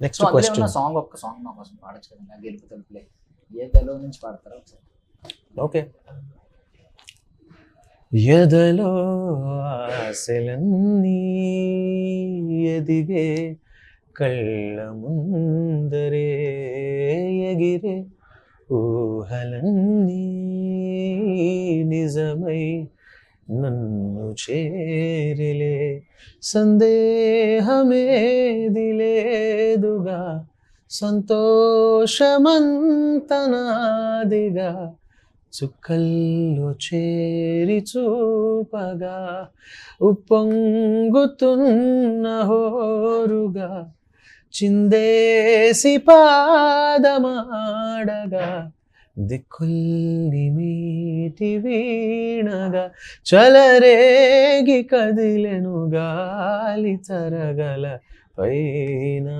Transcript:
Next question song ఒక్క song మా కోసం పాడచ్చు కదండి గెలుపు తలుపులే. ఏ దలో నుంచి పాడతారా ఒకసారి. ఓకే ఎదలో ఆశలన్నీ ఎదిగే కళ్ళ ముందరే ఎగిరే ఊహలన్నీ నిజమై నన్ను చేరిలే సందేహమేది లేదుగా సంతోషమంతనాదిగా చుక్కల్లో చేరి చూపగా ఉప్పొంగుతున్న హోరుగా చిందేసి పాదమాడగా దిక్కుల్ని మీటి వీణగా చలరేగి కదిలెను గాలి తరగల పైనా.